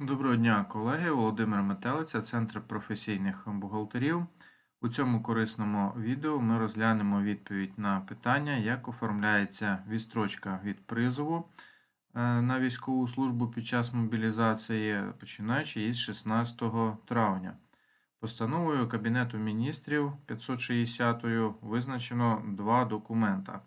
Доброго дня, колеги. Володимир Метелиця, Центр професійних бухгалтерів. У цьому корисному відео ми розглянемо відповідь на питання, як оформляється відстрочка від призову е, на військову службу під час мобілізації, починаючи із 16 травня. Постановою Кабінету міністрів 560 визначено два документа.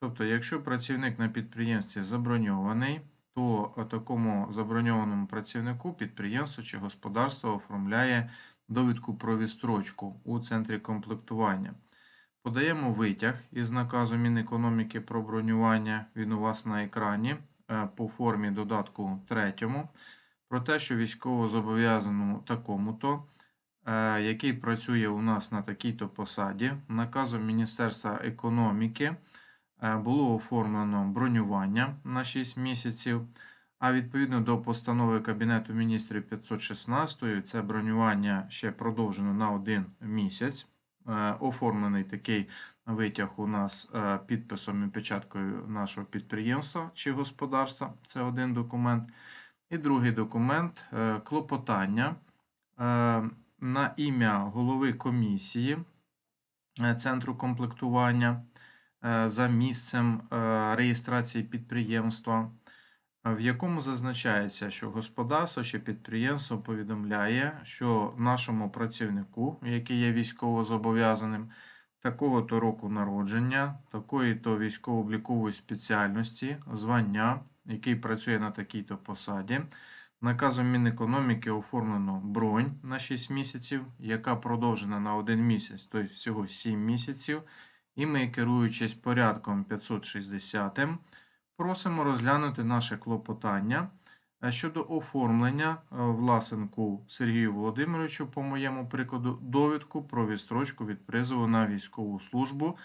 Тобто, якщо працівник на підприємстві заброньований, то такому заброньованому працівнику підприємство чи господарство оформляє довідку про відстрочку у центрі комплектування. Подаємо витяг із наказу Мінекономіки про бронювання. Він у вас на екрані е, по формі додатку 3 про те, що військовозобов'язаному такому-то, е, який працює у нас на такій-то посаді, наказом Міністерства економіки. Е, було оформлено бронювання на 6 місяців, а відповідно до постанови Кабінету міністрів 516 це бронювання ще продовжено на один місяць. Е, оформлений такий витяг у нас е, підписом і печаткою нашого підприємства чи господарства це один документ. І другий документ клопотання на ім'я голови комісії центру комплектування. Е, за місцем е, реєстрації підприємства, в якому зазначається, що господарство чи підприємство повідомляє, що нашому працівнику, який є військовозобов'язаним, такого-то року народження, такої-то військово-облікової спеціальності, звання, який працює на такій-то посаді. Наказом Мінекономіки оформлено бронь на 6 місяців, яка продовжена на 1 місяць, тобто всього 7 місяців. І ми, керуючись порядком 560, просимо розглянути наше клопотання е, щодо оформлення е, власенку Сергію Володимировичу, по моєму прикладу, довідку про відстрочку від призову на військову службу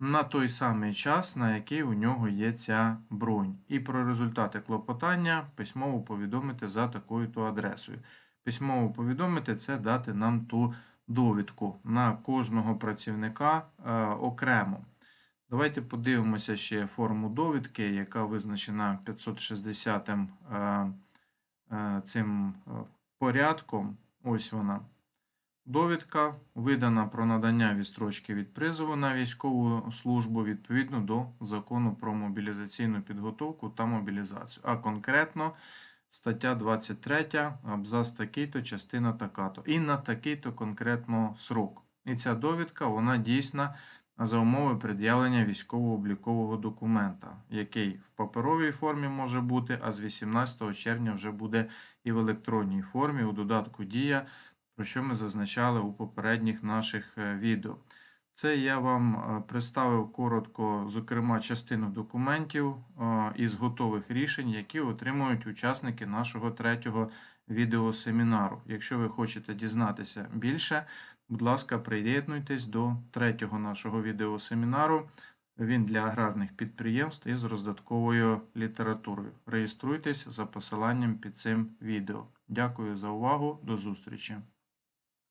на той самий час, на який у нього є ця бронь. І про результати клопотання письмово повідомити за такою-то адресою. Письмово повідомити це дати нам ту довідку на кожного працівника е, окремо. Давайте подивимося ще форму довідки, яка визначена 560 е, е, цим порядком. Ось вона. Довідка видана про надання відстрочки від призову на військову службу відповідно до закону про мобілізаційну підготовку та мобілізацію. А конкретно стаття 23, абзац такий-то, частина така-то. І на такий-то конкретно срок. І ця довідка вона дійсна за умови пред'явлення військово-облікового документа, який в паперовій формі може бути, а з 18 червня вже буде і в електронній формі у додатку Дія, про що ми зазначали у попередніх наших е, відео. Це я вам е, представив коротко, зокрема, частину документів е, із готових рішень, які отримують учасники нашого третього відеосемінару. Якщо ви хочете дізнатися більше, будь ласка, приєднуйтесь до третього нашого відеосемінару. Він для аграрних підприємств із роздатковою літературою. Реєструйтесь за посиланням під цим відео. Дякую за увагу, до зустрічі!